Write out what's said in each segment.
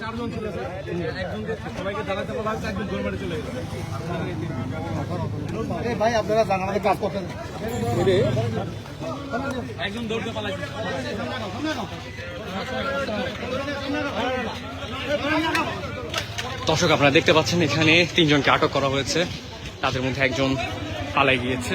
চারজন ছিল একজনকে সবাইকে দাঁড়াতে বলা হয়েছে একজন গোল চলে গেছে ভাই আপনারা আমাদের কাজ করতেন। একজন দৌড়তে পালাইছে দর্শক আপনারা দেখতে পাচ্ছেন এখানে তিনজনকে আটক করা হয়েছে। তাদের মধ্যে একজন পালাই গিয়েছে।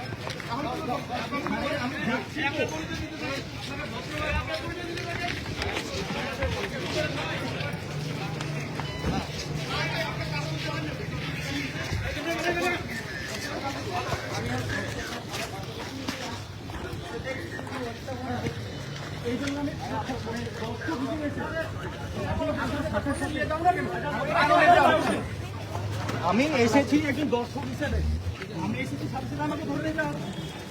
আমি এসেছি একজন দর্শক হিসেবে। আমি এসেছি সাথে আমাকে ধরে নিতে হবে।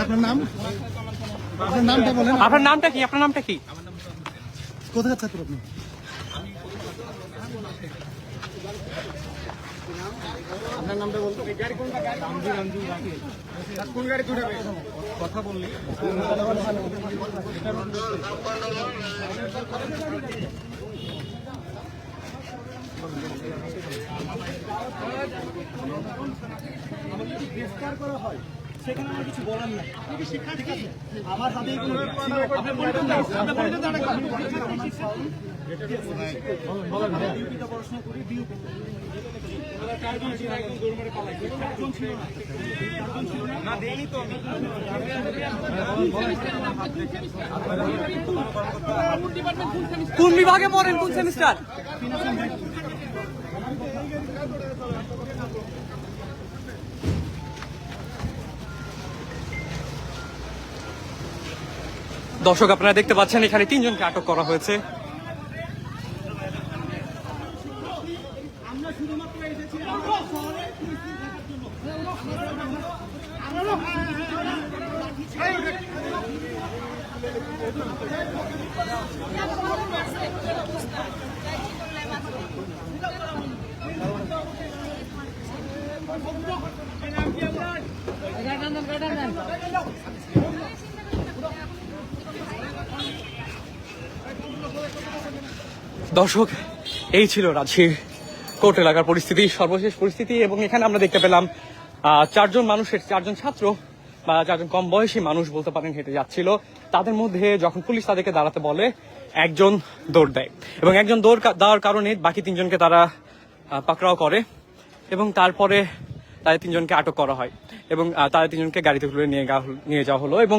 আপনার নাম আপনার নামটা বলেন আপনার নামটা কি? আপনার নামটা কি? কোথায় ছাত্র আপনি? আপনার নামটা বলতো কোন গাড়ি দুটাবে কথা বললি যদি গ্রেফতার করা হয় সেখানে আমার কিছু বলার নাই। ঠিক আছে আমার হাতে কোনো আপনি আপনি ডিউটিতে পড়াশোনা করি ডিউ চারজন ছিল একজন দৌড় মারে পালাইছে একজন ছিল না। একজন ছিল না। না দেয়নি তো। কোন বিভাগে পড়েন কোন সেমিস্টার? দর্শক আপনারা দেখতে পাচ্ছেন এখানে তিনজনকে আটক করা হয়েছে শুধুমাত্র এসেছি আমাদের শহরে পরিস্থিতি দেখার জন্য দর্শক, এই ছিল রাজশাহীর কোর্ট এলাকার পরিস্থিতি, সর্বশেষ পরিস্থিতি, এবং এখানে আমরা দেখতে পেলাম চারজন মানুষের, চারজন ছাত্র বা চারজন কম বয়সী মানুষ বলতে পারেন হেঁটে যাচ্ছিল। তাদের মধ্যে যখন পুলিশ তাদেরকে দাঁড়াতে বলে, একজন দৌড় দেয় এবং একজন দৌড় দেওয়ার কারণে বাকি তিনজনকে তারা পাকড়াও করে এবং তারপরে তাদের তিনজনকে আটক করা হয় এবং তাদের তিনজনকে গাড়িতে নিয়ে নিয়ে যাওয়া হলো এবং